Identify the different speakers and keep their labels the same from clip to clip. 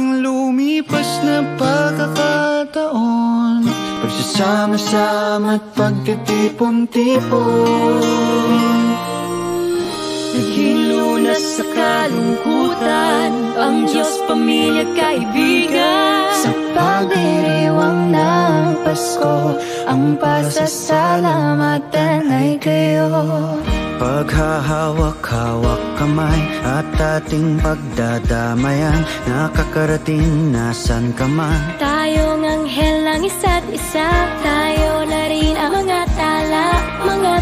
Speaker 1: ating lumipas na pagkakataon. Pagsasama-sama at pagtitipon-tipon.
Speaker 2: Naghilo na sa kalungkutan Ang Diyos, pamilya at kaibigan.
Speaker 3: Sa pagdiriwang ng Pasko Ang pasasalamatan ay kayo.
Speaker 1: Paghahawak-hawak kamay at ating pagdadamayan. Nakakarating nasan ka man.
Speaker 2: Tayong anghel ng isa't isa. Tayo na rin ang mga tala Mga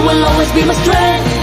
Speaker 2: You will always be my strength.